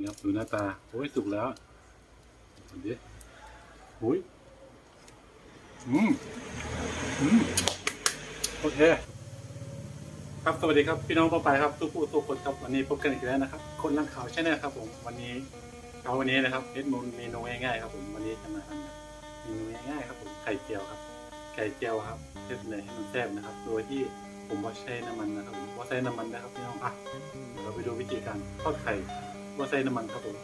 นี่ครับดูหน้าตาโอ้ยสุกแล้วดูดิโอ้ยอืมอืมโอเคครับสวัสดีครับพี่น้องทั่วไปครับทุกผู้ทุกคนครับวันนี้พบกันอีกแล้วนะครับ คนรังข่าวใช่ไหมครับผมวันนี้เอาวันนี้นะครับเอ็ดมูลเมนูง่ายๆครับผมวันนี้จะมาทำเมนูง่ายๆครับผมไข่เจียวครับ ไข่เจียวครับเทสเลยให้มันแซ่บนะครับ โดยที่ผมว่าใช้น้ำมันนะครับผมว่าใช้น้ำมันนะครับพี่น้องอะเดี๋ยวเราไปดูวิธีการทอดไข่ ว่าใช้น้ำมันครับผม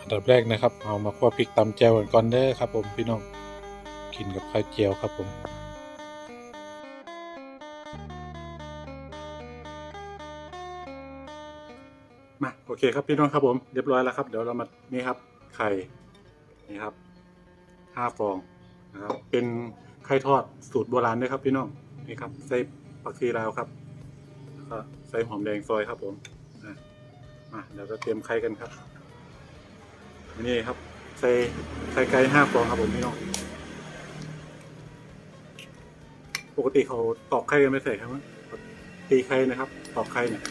อันดับแรกนะครับเอามาคั่วพริกตำแจวกันก่อนเด้อครับ ผมพี่น้องกินกับข้าวเจียวครับผมมาโอเคครับพี่น้องครับผมเรียบร้อยแล้วครับ เดี๋ยวเรามานี่ครับไข่นี่ครับห้าฟองนะครับเป็นไข่ทอดสูตรโบราณด้วยครับพี่น้องนี่ครับใส่ผักชีลาวครับแล้วก็ ใส่หอมแดงซอยครับผมอะมาเดี๋ยวเราเตรียมไข่กันครับนี่ครับ ใส่ไข่ไก่ห้าฟองครับผมพี่น้องปกติเขาตอกไข่กันไม่ใส่ครับตีไข่นะครับ ตอกไข่เนี่ย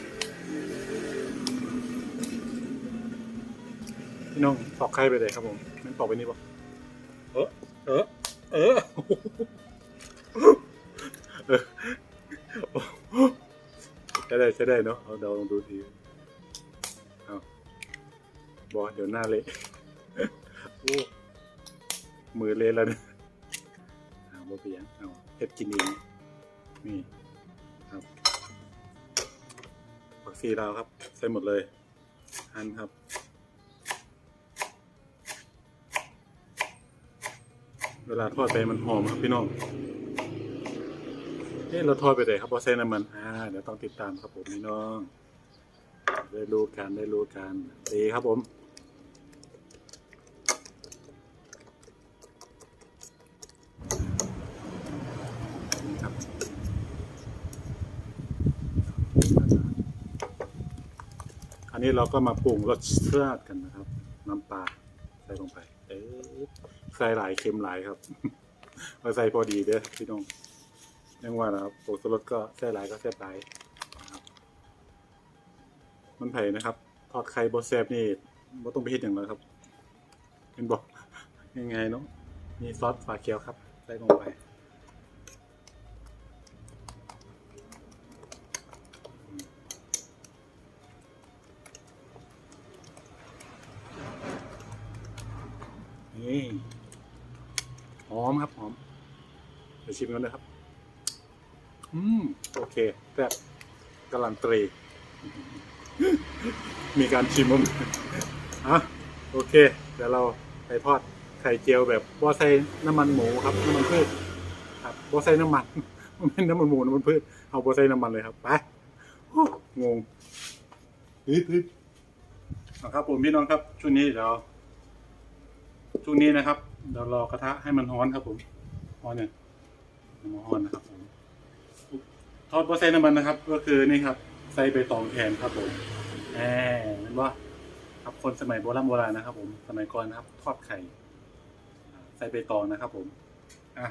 พี่น้องตอกไข่ไปเลยครับผมมันตอกไปนี่ปะเออเออเออ ช้ได้ใช้ได้เนาะเอาเดาลองดูทีเอาบอเดี๋ยวหน้าเละโอ้มือเละแล้วเนี่ยเอาบอเปียงเอาเฮ็ดกินเองนี่ครับผักซีลาวครับ ใส่หมดเลยหั่นครับเวลาทอดไปมันหอมครับพี่น้อง เอ๊ะเราทอดไปไหนครับพอใส่น้ำมันอ่าเดี๋ยวต้องติดตามครับผมพี่น้อง ได้รู้กันได้รู้กันดีครับผมอันนี้เราก็มาปรุงรสชาติกันนะครับ น้ำปลาใส่ลงไป เอ๊ะใส่หลายเค็มหลายครับมาใส่พอดีเด้อพี่น้อง ยังว่านะครับผงชูรสก็ใส่หลายก็แซ่บหลายนะครับมันไผ่นะครับ ทอดไข่บดแซบนี่บ่ต้องไปเฮ็ดอย่างไรครับ เป็นบอกยังไงเนาะมีซอสฝาเขียวครับ ใส่ลงไปนี่หอมครับหอมเดี๋ยวชิมกันเลยครับ อืม โอเคแซ่บกำลังตรี มีการชิมมั้งอะโอเค เดี๋ยวเราไปทอดไข่เจียวแบบบ่ใส่น้ำมันหมูครับ น้ำมันพืชครับบ่ใส่น้ำมันมันเป็นน้ำมันหมูน้ำมันพืชเอาบ่ใส่น้ำมันเลยครับไปโอ้งงฮึดฮึดเอาครับผมพี่น้องครับช่วงนี้เดี๋ยวช่วงนี้นะครับเดี๋ยวรอกระทะให้มันร้อนครับผมร้อนเนี่ยน้ำมันร้อนนะครับผม ทอดบ่ใส่น้ำมันนะครับ ก็คือนี่ครับใส่ใบตองแทนครับผมแหมเห็นว่าครับคนสมัยโบราณโบราณนะครับ ผมสมัยก่อนนะครับ ทอดไข่ ใส่ใบตองนะครับ ผมอะ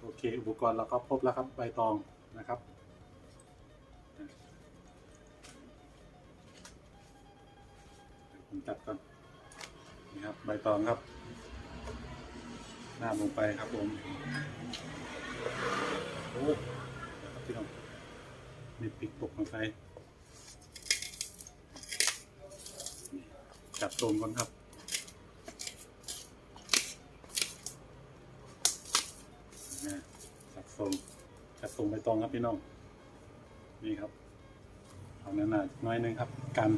โอเค อุปกรณ์เราก็ครบแล้วครับใบตองนะครับผมจัดก่อนนี่ครับ ใบตองครับน้ำลงไปครับผมโอ้ครับพี่น้องีปิกปกมาใส่จับตรงก่อนครับจับทรงจับทรงไปตรงครับพี่น้อง นี่ครับเอาหนาๆน้อยนึงครับ กัน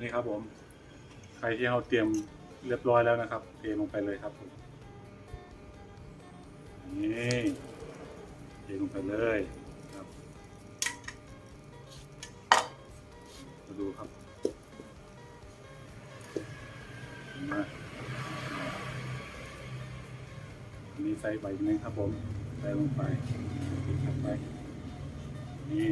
นี่ครับผม ใครที่เราเตรียมเรียบร้อยแล้วนะครับ เทลงไปเลยครับผมนี่เทลงไปเลยครับมาดูครับเห็นไหมอันนี้ใส่ใบหนึงครับผมใส่ลงไปติดเข้าไปนี่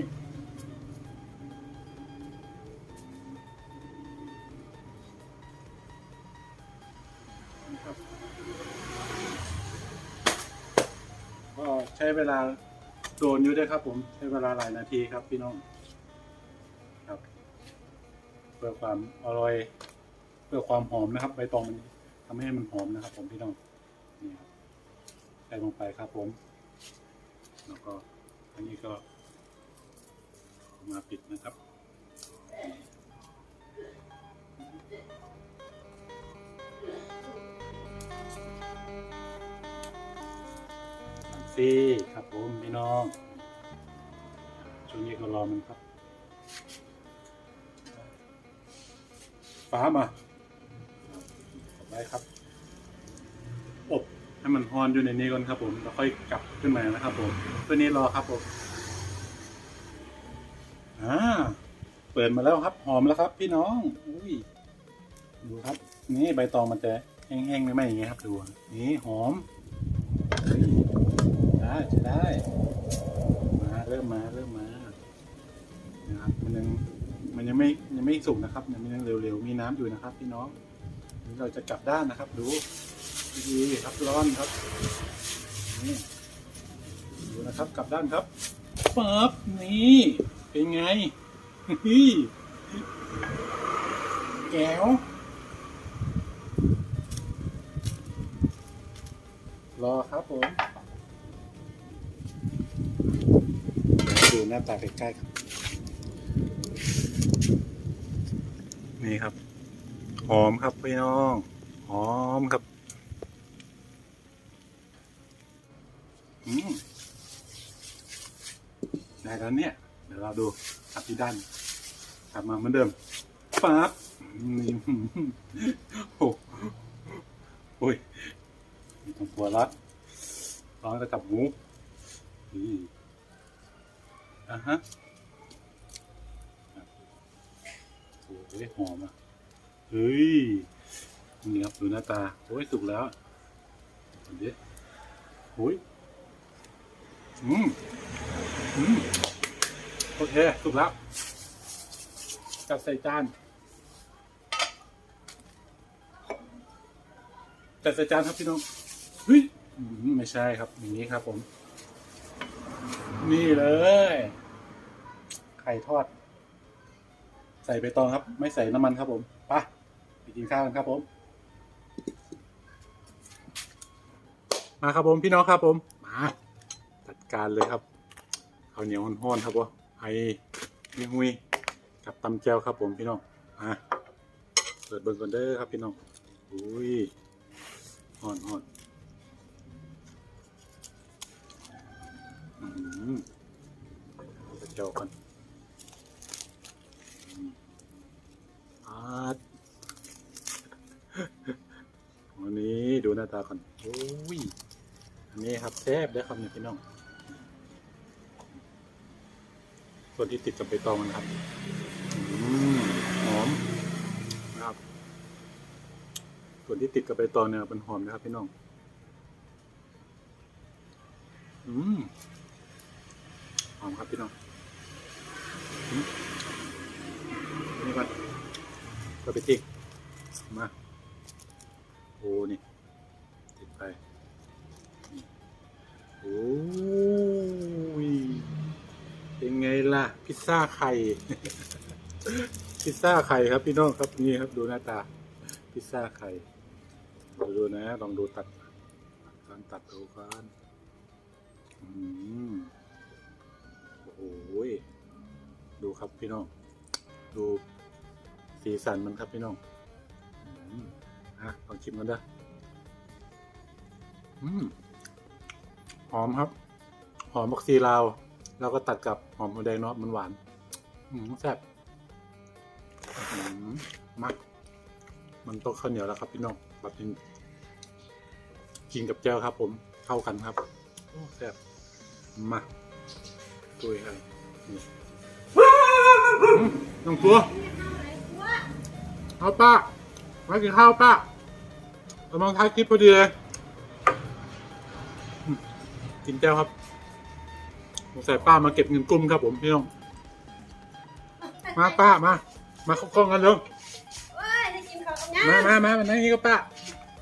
ช้เวลาโดนอยู่ด้วยครับ ผมใช้เวลาหลายนาทีครับพี่น้องครับ เพื่อความอร่อย เพื่อความหอมนะครับใบตองมันทำให้มันหอมนะครับ ผมพี่น้องนี่ครับใส่ลงไปครับ ผม แล้วก็อันนี้ก็มาปิดนะครับ ซีครับผมพี่น้องช่วงนี้ก็รอมันครับฟ้ามาต่อไปครับ อบให้มันฮอนอยู่ในนี้ก่อนครับผมแล้วค่อยกลับขึ้นมานะครับผมตัวนี้รอครับผมอ่าเปิดมาแล้วครับ หอมแล้วครับ พี่น้องอุ้ยดูครับ นี่ใบตองมันจะแห้งๆไม่ไหมอย่างเงี้ยครับดูนี่หอม ได้จะได้ มาเริ่มมาเริ่มมานะครับมันยังมันยังไม่ยังไม่สุกนะครับยังมันยังเร็วๆมีน้ำอยู่นะครับ พี่น้องนี่เราจะกลับด้านนะครับ ดูดีครับร้อนครับนี่ดูนะครับกลับด้านครับปั๊บนี่เป็นไงฮี่แก้วรอครับผม หน้าตาใกล้ๆครับ นี่ครับ หอมครับพี่น้อง หอมครับ อืมได้แล้วเนี่ย เดี๋ยวเราดูกลับที่ด้านกลับมาเหมือนเดิมปั๊บนี่โอ้โอ้ยมีตรงตัวรัดร้อนกระจับหมูนี่ อะฮะโอ้ยหอมอะเฮ้ยนี่ครับดูหน้าตาโอ้ยสุกแล้วดูดิโอ้ยอืมอืมโอเคสุกแล้วจัดใส่จานจัดใส่จานครับพี่น้องเฮ้ยไม่ใช่ครับอย่างนี้ครับผม นี่เลย ไข่ทอด ใส่ใบตองครับ ไม่ใส่น้ำมันครับผมปะไปกินข้าวกันครับผม มาครับผมพี่น้องครับผม มาจัดการเลยครับข้าวเหนียวห้อนๆครับผมไอ้นี่หุยกับตำแจวครับผมพี่น้องมาเปิดเบิ่งก่อนเด้อครับพี่น้องอุ้ยห้อนห้อน ไปเจากันอืมอาดวันนี้ดูหน้าตาก่อนโอ้ย อันนี้ครับแซ่บได้ครับเนี่ยพี่น้อง ส่วนที่ติดกับใบตองนะครับอืมหอมนะครับ ส่วนที่ติดกับใบตองเนี่ยเป็นหอมนะครับพี่น้อง อืม หอมครับพี่น้องนี่ก่อนก็ไปทิ้งมาโอ้นี่ติดไปโอ้ยเป็นไงล่ะ พิซซ่าไข่ พิซซ่าไข่ครับพี่น้องครับนี่ครับดูหน้าตา พิซซ่าไข่ดูดูนะ ลองดูตัดการตัดดูกันอืม หยดูครับพี่น้อง ดูสีสันมันครับพี่น้องอะลองชิมกันด้ออืมหอมครับ หอมบักซีลาวแล้วก็ตัดกับหอมหัวแดงเนาะมันหวาน อืมแซ่บอืมมักมันต้องข้าวเหนียวแล้วครับพี่น้องแบบนี้กินกับแจ่วครับ ผมเข้ากันครับแซ่บมา ตุยครับนี่อืมน้องตัวเอาป้ามากินข้าวป้ากำลังท้ายคลิปพอดีเลย กินแก้วครับสงสัยป้ามาเก็บเงินกลุ่มครับผมพี่น้อง มาป้ามา มาเข้ากล้องกันเร็วว้ายมามามามานั่งนี่ก็ป้า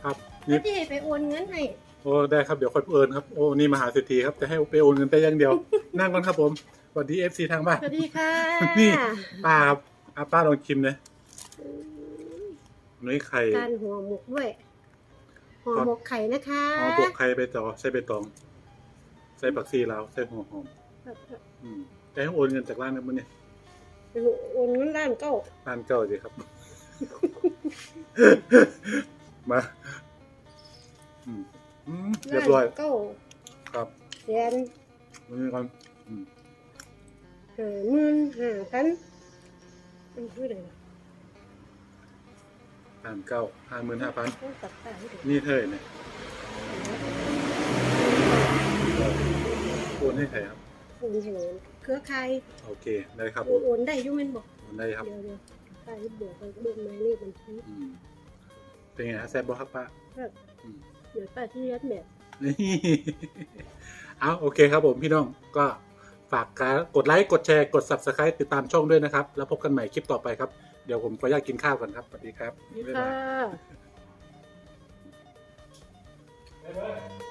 ครับนี่พี่ไปโอนเงินให้ โอ้ได้ครับเดี๋ยวค่อยโอนครับ โอ้นี่มหาเศรษฐีครับจะให้ไปโอนเงินไปอย่างเดียว นั่งก่อนครับผมสวัสดีเอฟซีทางบ้าน สวัสดีค่ะนี่ป้าครับอาป้าลองชิมเลยนี่ไข่การหัวหมกด้วยหัวหมกไข่นะคะเอาบวกไข่ไปต่อใส่ใบตอง ใส่ผักชีลาวใส่หัวหอมอืมจะให้โอนเงินจากร้านนั้นมั้เนี่ยโอนเงินล้านเก้าร้านเก่าสิครับ มาอืมอืมเรียบร้อยล้านเก้าครับแสน นี่ก่อนอืมห้าหมื่นห้าพันมันคืออะไรวะร้านเก้าห้าหมื่นห้าพันต้องตัดตาให้ดูนี่เท่าไหร่เนี่ยโอนให้ใครครับ โอนให้เครือข่ายโอเคได้ครับผโอนมโอนได้อยุ่แม่นบอกโอนได้ครับ เดี๋ยวเดี๋ยวไปบวกไปเบิ่งหมายเลขบัญชี อืมเป็นไงฮะแซ่บบ่ครับป้าครับอืมเดี๋ยวป้าที่ยัดแบบ นี่ เอาโอเคครับผมพี่น้องก็ฝากกดไลค์กดแชร์กด subscribe ติดตามช่องด้วยนะครับ แล้วพบกันใหม่คลิปต่อไปครับ เดี๋ยวผมขอย่าตกินข้าวกันครับ สวัสดีครับ บ๊ายบาย